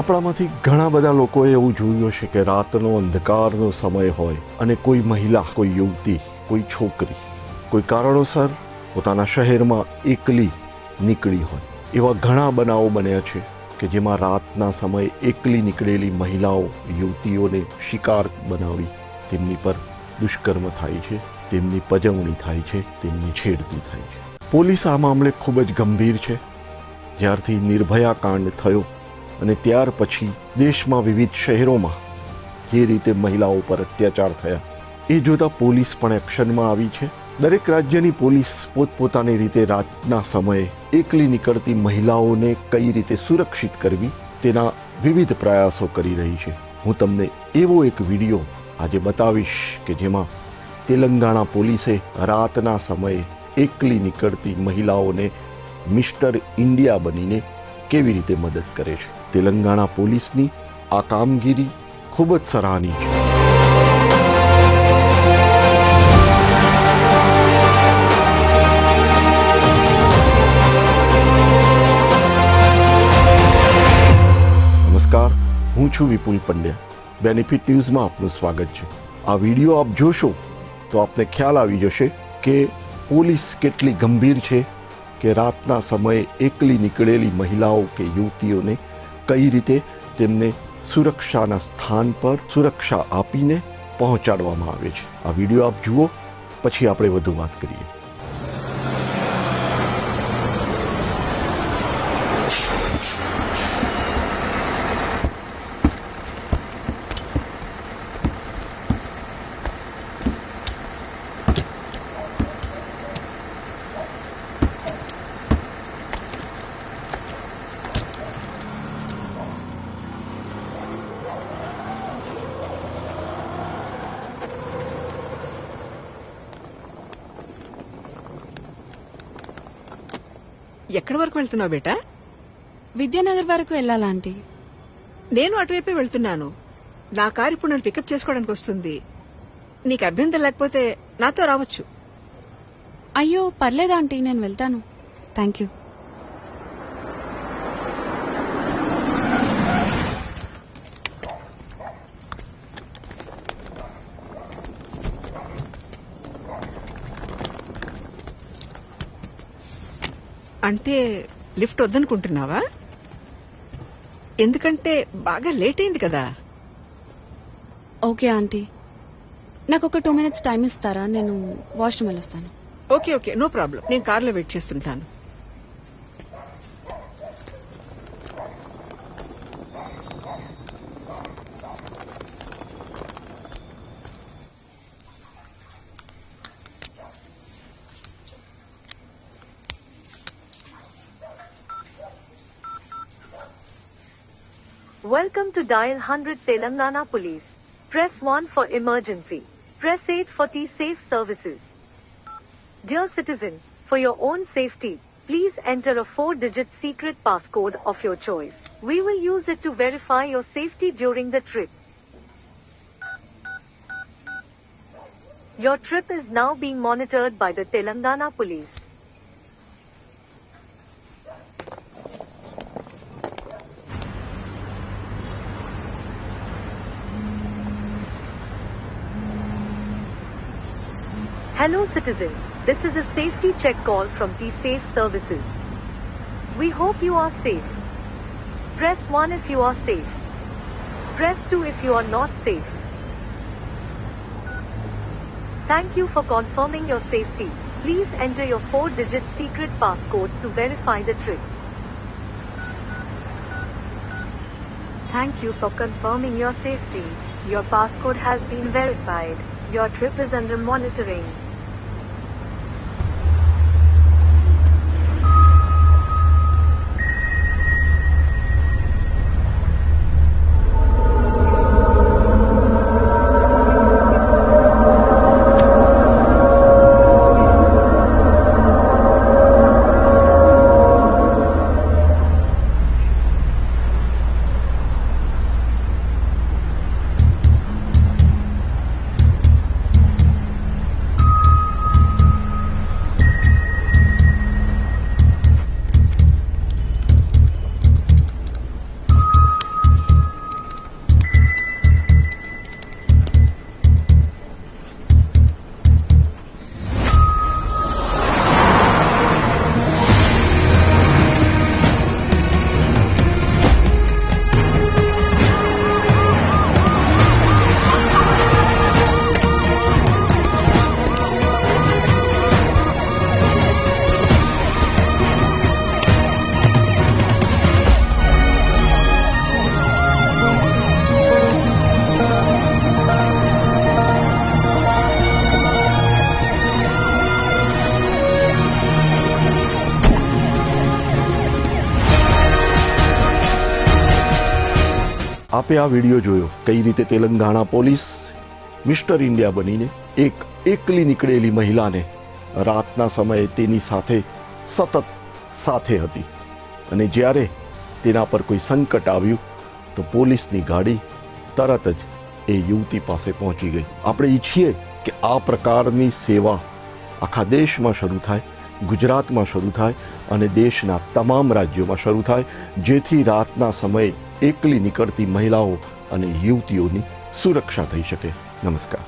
આપણામાંથી ઘણા બધા લોકોએ એવું જોયું હશે કે રાતનો અંધકારનો સમય હોય અને કોઈ મહિલા, કોઈ યુવતી, કોઈ છોકરી, કોઈ કારણોસર પોતાના શહેરમાં એકલી નીકળી હોય. એવા ઘણા બનાવો બન્યા છે કે જેમાં રાતના સમયે એકલી નીકળેલી મહિલાઓ, યુવતીઓને શિકાર બનાવી તેમની પર દુષ્કર્મ થાય છે, તેમની પજવણી થાય છે, તેમની છેડતી થાય છે. પોલીસ આ મામલે ખૂબ જ ગંભીર છે. જ્યારથી નિર્ભયા કાંડ થયો અને ત્યાર પછી દેશમાં વિવિધ શહેરોમાં જે રીતે મહિલાઓ પર અત્યાચાર થયા, એ જોતાં પોલીસ પણ એક્શનમાં આવી છે. દરેક રાજ્યની પોલીસ પોતપોતાની રીતે રાતના સમયે એકલી નીકળતી મહિલાઓને કઈ રીતે સુરક્ષિત કરવી, તેના વિવિધ પ્રયાસો કરી રહી છે. હું તમને એવો એક વીડિયો આજે બતાવીશ કે જેમાં તેલંગાણા પોલીસે રાતના સમયે એકલી નીકળતી મહિલાઓને મિસ્ટર ઇન્ડિયા બનીને કેવી રીતે મદદ કરે છે. તેલંગાણા પોલીસની આ કામગીરી ખૂબ જ સરાહનીય છે. નમસ્કાર, હું છું વિપુલ પંડ્યા. બેનિફિટ ન્યૂઝમાં આપનું સ્વાગત છે. આ વીડિયો આપ જોશો તો આપને ખ્યાલ આવી જશે કે પોલીસ કેટલી ગંભીર છે કે રાતના સમયે એકલી નીકળેલી મહિલાઓ કે યુવતીઓને કઈ રીતે તેમને સુરક્ષાના સ્થાન પર સુરક્ષા આપીને પહોંચાડવામાં આવે છે. આ વીડિયો આપ જુઓ, પછી આપણે વધુ વાત કરીએ. ఎక్కడి వరకు వెళ్తున్నావు బేటా? విద్యానగర్ వరకు వెళ్ళాలా ఆంటీ? నేను అటువైపే వెళ్తున్నాను. నా కారు ఇప్పుడు నన్ను పికప్ చేసుకోవడానికి వస్తుంది. నీకు అభ్యంతరం లేకపోతే నాతో రావచ్చు. అయ్యో పర్లేదు ఆంటీ? నేను వెళ్తాను. Thank you. అంటే లిఫ్ట్ వద్దనుకుంటున్నావా? ఎందుకంటే బాగా లేట్ అయింది కదా. Okay aunty. నాకు ఒక టూ మినిట్స్ టైం ఇస్తారా? నేను వాష్రూమ్ వెళ్ళొస్తాను. Okay okay. No problem. నేను కార్లో వెయిట్ చేస్తుంటాను. Welcome to Dial 100 Telangana Police. Press 1 for emergency. Press 8 for T-Safe services. Dear citizen, for your own safety, please enter a 4-digit secret passcode of your choice. We will use it to verify your safety during the trip. Your trip is now being monitored by the Telangana Police. Hello citizen, this is a safety check call from T-Safe Services. We hope you are safe. Press 1 if you are safe. Press 2 if you are not safe. Thank you for confirming your safety. Please enter your 4-digit secret passcode to verify the trip. Thank you for confirming your safety. Your passcode has been verified. Your trip is under monitoring. આપે આ video જોયો. કઈ રીતે Telangana police mister India બનીને એક એકલી નીકળેલી મહિલાને રાતના સમયે તેની સાથે સતત સાથે હતી. અને જ્યારે તેના પર કોઈ સંકટ આવ્યું, તો પોલીસની ગાડી તરત જ એ યુવતી પાસે પહોંચી ગઈ. આપણે ઈચ્છીએ કે આ પ્રકારની સેવા આખા દેશમાં શરૂ થાય ગુજરાતમાં શરૂ થાય અને દેશના તમામ રાજ્યોમાં શરૂ થાય, જેથી રાતના સમયે એકલી નીકળતી મહિલાઓ અને યુવતીઓની સુરક્ષા થઈ શકે. નમસ્કાર.